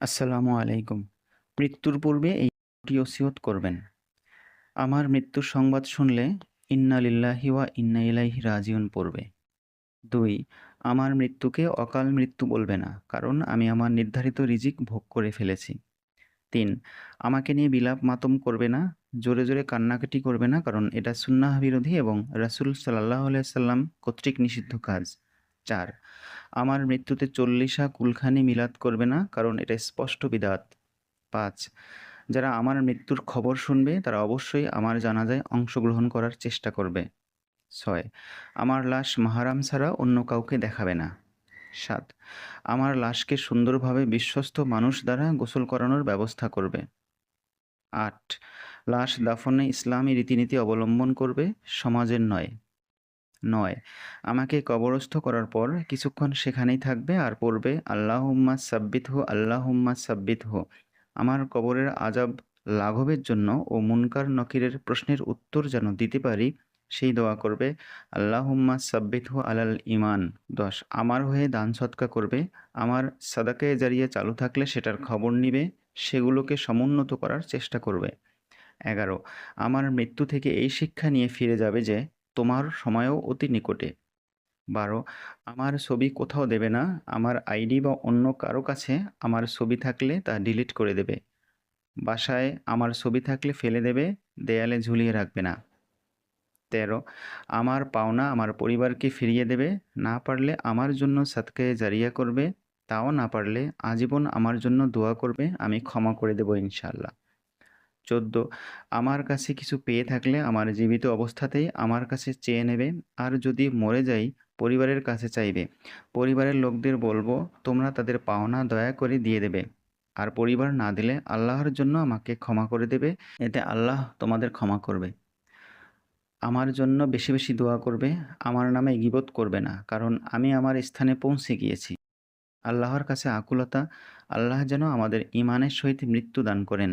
আসসালামু আলাইকুম। মৃত্যুর পূর্বে এই ওসিয়ত করবেন। আমার মৃত্যুর সংবাদ শুনলে ইন্না লিল্লাহি ওয়া ইন্না ইলাইহি রাজিউন পড়বে। দুই, আমার মৃত্যুকে অকাল মৃত্যু বলবে না, কারণ আমি আমার নির্ধারিত রিজিক ভোগ করে ফেলেছি। তিন, আমাকে নিয়ে বিলাপ মাতম করবে না, জোরে জোরে কান্নাকাটি করবে না, কারণ এটা সুন্নাহ বিরোধী এবং রাসূল আলাইহি সাল্লাম কর্তৃক নিষিদ্ধ কাজ। চার আমার মৃত্যুতে চল্লিশা কুলখানি মিলাদ করবে না, কারণ এটা স্পষ্ট বিদাত। পাঁচ, যারা আমার মৃত্যুর খবর শুনবে, তারা অবশ্যই আমার জানাজায় অংশগ্রহণ করার চেষ্টা করবে। ছয়, আমার লাশ মাহারাম ছাড়া অন্য কাউকে দেখাবে না। সাত, আমার লাশকে সুন্দরভাবে বিশ্বস্ত মানুষ দ্বারা গোসল করানোর ব্যবস্থা করবে। আট, লাশ দাফনে ইসলামী রীতিনীতি অবলম্বন করবে, সমাজের নয়। নয়। আমাকে কবরস্থ করার পর কিছুক্ষণ সেখানেই থাকবে আর পড়বে, আল্লাহুম্মা সাব্বিত হো আল্লাহুম্মা সাব্বিত হো আমার কবরের আজাব লাঘবের জন্য ও মুনকার নকিরের প্রশ্নের উত্তর যেন দিতে পারি, সেই দোয়া করবে, আল্লাহুম্মা সাব্বিত হো আলাল ইমান দশ, আমার হয়ে দান সৎকা করবে। আমার সাদাকে জারিয়ে চালু থাকলে সেটার খবর নিবে, সেগুলোকে সমুন্নত করার চেষ্টা করবে। এগারো, আমার মৃত্যু থেকে এই শিক্ষা নিয়ে ফিরে যাবে যে তোমার সময়ও অতি নিকটে। বারো, আমার ছবি কোথাও দেবে না, আমার আইডি বা অন্য কারও কাছে আমার ছবি থাকলে তা ডিলিট করে দেবে। বাসায় আমার ছবি থাকলে ফেলে দেবে, দেয়ালে ঝুলিয়ে রাখবে না। তেরো, আমার পাওনা আমার পরিবারকে ফিরিয়ে দেবে, না পারলে আমার জন্য সাতকায়ে জারিয়া করবে, তাও না পারলে আজীবন আমার জন্য দোয়া করবে, আমি ক্ষমা করে দেব ইনশাল্লাহ চোদ্দ। আমার কাছে কিছু পেয়ে থাকলে আমার জীবিত অবস্থাতেই আমার কাছে চেয়ে নেবে। আর যদি মরে যাই, পরিবারের কাছে চাইবে। পরিবারের লোকদের বলব, তোমরা তাদের পাওনা দয়া করে দিয়ে দেবে। আর পরিবার না দিলে আল্লাহর জন্য আমাকে ক্ষমা করে দেবে। এতে আল্লাহ তোমাদের ক্ষমা করবে। আমার জন্য বেশি বেশি দোয়া করবে। আমার নামে গিবত করবে না, কারণ আমি আমার স্থানে পৌঁছে গিয়েছি। আল্লাহর কাছে আকুলতা। আল্লাহ যেন আমাদের ইমানের সহিত মৃত্যু দান করেন।